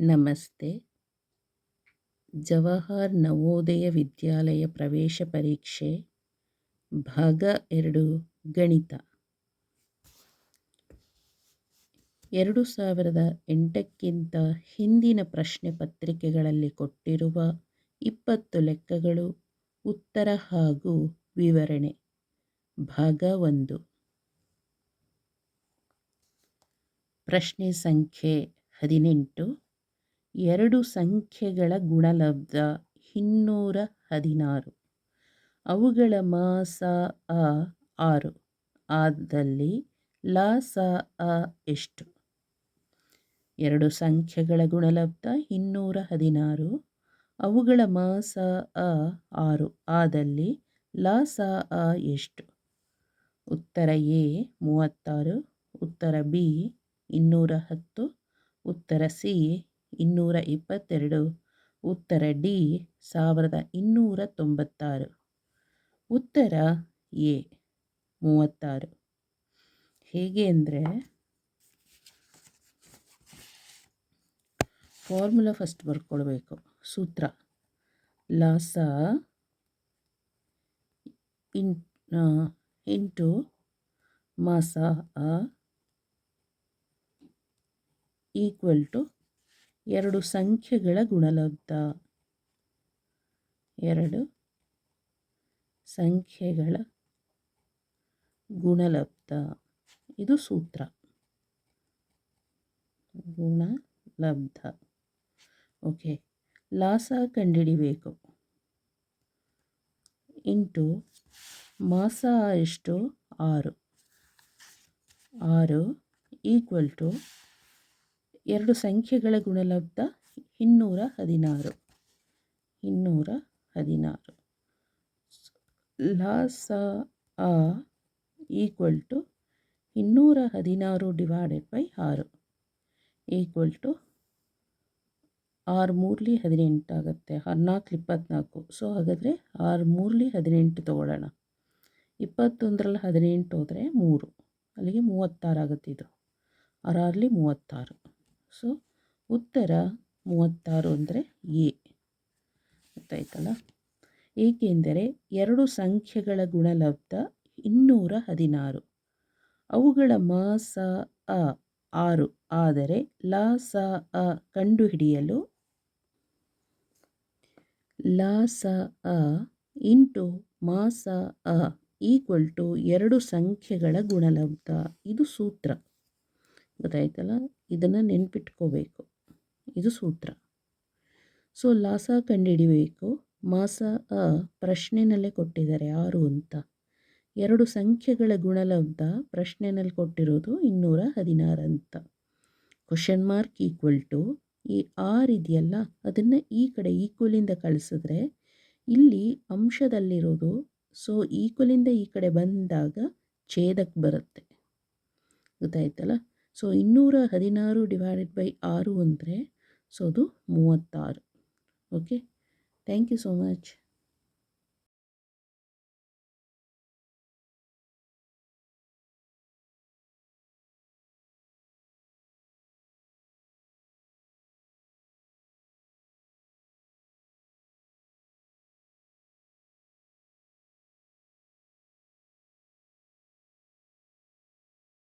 ನಮಸ್ತೆ. ಜವಾಹರ್ ನವೋದಯ ವಿದ್ಯಾಲಯ ಪ್ರವೇಶ ಪರೀಕ್ಷೆ, ಭಾಗ ಎರಡು, ಗಣಿತ. ಎರಡು ಸಾವಿರದ ಎಂಟಕ್ಕಿಂತ ಹಿಂದಿನ ಪ್ರಶ್ನೆ ಪತ್ರಿಕೆಗಳಲ್ಲಿ ಕೊಟ್ಟಿರುವ ಇಪ್ಪತ್ತು ಲೆಕ್ಕಗಳು ಉತ್ತರ ಹಾಗೂ ವಿವರಣೆ. ಭಾಗ ಒಂದು. ಪ್ರಶ್ನೆ ಸಂಖ್ಯೆ ಹದಿನೆಂಟು. ಎರಡು ಸಂಖ್ಯೆಗಳ ಗುಣಲಬ್ಧ ಇನ್ನೂರ ಹದಿನಾರು. ಅವುಗಳ ಮಾಸ ಅ ಆರು. ಆದಲ್ಲಿ ಲಾಸ ಅ ಎಷ್ಟು? ಎರಡು ಸಂಖ್ಯೆಗಳ ಗುಣಲಬ್ಧ ಇನ್ನೂರ ಹದಿನಾರು. ಅವುಗಳ ಮಾಸ ಅ ಆರು. ಆದಲ್ಲಿ ಲಾಸ ಅ ಎಷ್ಟು? ಉತ್ತರ ಎ ಮೂವತ್ತಾರು. ಉತ್ತರ ಬಿ ಇನ್ನೂರ ಹತ್ತು. ಉತ್ತರ ಸಿ ಇನ್ನೂರ ಇಪ್ಪತ್ತೆರಡು ಉತ್ತರ ಡಿ, ಸಾವಿರದ ಇನ್ನೂರ ತೊಂಬತ್ತಾರು ಉತ್ತರ ಎ, ಮೂವತ್ತಾರು. ಹೇಗೆ ಅಂದರೆ, ಫಾರ್ಮುಲಾ ಫಸ್ಟ್ ಬರ್ಕೊಳ್ಬೇಕು. ಸೂತ್ರ. ಲಾಸ ಇನ್ ಇಂಟು ಮಾಸ ಈಕ್ವಲ್ ಟು ಎರಡು ಸಂಖ್ಯೆಗಳ ಗುಣಲಬ್ಧ. ಎರಡು ಸಂಖ್ಯೆಗಳ ಗುಣಲಬ್ಧ. ಇದು ಸೂತ್ರ. ಗುಣಲಬ್ಧ. ಓಕೆ, ಲಾಸ ಕಂಡಿಡಿಬೇಕು ಇಂಟು ಮಾಸ ಎಷ್ಟು? ಆರು. ಆರು ಈಕ್ವಲ್ ಟು ಎರಡು ಸಂಖ್ಯೆಗಳ ಗುಣಲಬ್ಧ ಇನ್ನೂರ ಹದಿನಾರು. ಇನ್ನೂರ ಹದಿನಾರು. ಲಾಸ ಆ ಈಕ್ವಲ್ ಟು ಇನ್ನೂರ ಹದಿನಾರು ಡಿವೈಡೆಡ್ ಬೈ ಆರು. ಈಕ್ವಲ್ ಟು ಆರು ಮೂರಲಿ ಹದಿನೆಂಟು ಆಗುತ್ತೆ. ಹದಿನಾಲ್ಕು ಇಪ್ಪತ್ತ್ನಾಲ್ಕು ಸೊ ಹಾಗಾದರೆ ಆರು ಮೂರಲಿ ಹದಿನೆಂಟು ತೊಗೊಳ್ಳೋಣ. ಇಪ್ಪತ್ತೊಂದರಲ್ಲಿ ಹದಿನೆಂಟು ಹೋದರೆ ಮೂರು. ಅಲ್ಲಿಗೆ ಮೂವತ್ತಾರು ಆಗುತ್ತೆ ಇದು. ಆರಾರಲಿ ಮೂವತ್ತಾರು. ಸೊ ಉತ್ತರ ಮೂವತ್ತಾರು ಅಂದರೆ ಎ. ಗೊತ್ತಾಯ್ತಲ್ಲ? ಏಕೆಂದರೆ ಎರಡು ಸಂಖ್ಯೆಗಳ ಗುಣಲಬ್ಧ ಇನ್ನೂರ ಹದಿನಾರು. ಅವುಗಳ ಮಾಸ ಅ ಆರು. ಆದರೆ ಲಾಸ ಅ ಕಂಡುಹಿಡಿಯಲು ಲಾಸ ಅ ಇಂಟು ಮಾಸ ಅ ಈಕ್ವಲ್ ಟು ಎರಡು ಸಂಖ್ಯೆಗಳ ಗುಣಲಬ್ಧ. ಇದು ಸೂತ್ರ. ಗೊತ್ತಾಯ್ತಲ್ಲ? ಇದನ್ನು ನೆನ್ಪಿಟ್ಕೋಬೇಕು. ಇದು ಸೂತ್ರ. ಸೊ, ಲಾಸ ಕಂಡುಹಿಡಿಬೇಕು. ಮಾಸ ಅ ಪ್ರಶ್ನೆನಲ್ಲೇ ಕೊಟ್ಟಿದ್ದಾರೆ ಆರು ಅಂತ. ಎರಡು ಸಂಖ್ಯೆಗಳ ಗುಣಲಬ್ಧ ಪ್ರಶ್ನೆನಲ್ಲಿ ಕೊಟ್ಟಿರೋದು ಇನ್ನೂರ ಹದಿನಾರು ಅಂತ. ಕ್ವಶನ್ ಮಾರ್ಕ್ ಈಕ್ವಲ್ ಟು ಈ ಆರ್ ಇದೆಯಲ್ಲ, ಅದನ್ನು ಈ ಕಡೆ ಈಕ್ವಲಿಂದ ಕಳಿಸಿದ್ರೆ ಇಲ್ಲಿ ಅಂಶದಲ್ಲಿರೋದು ಸೊ ಈಕ್ವಲಿಂದ ಈ ಕಡೆ ಬಂದಾಗ ಛೇದಕ್ಕೆ ಬರುತ್ತೆ. ಗೊತ್ತಾಯ್ತಲ್ಲ? ಸೊ, ಇನ್ನೂರ ಹದಿನಾರು ಡಿವೈಡೆಡ್ ಬೈ ಆರು ಅಂದರೆ, ಸೊ, ಅದು ಮೂವತ್ತಾರು. Okay? Thank you so much.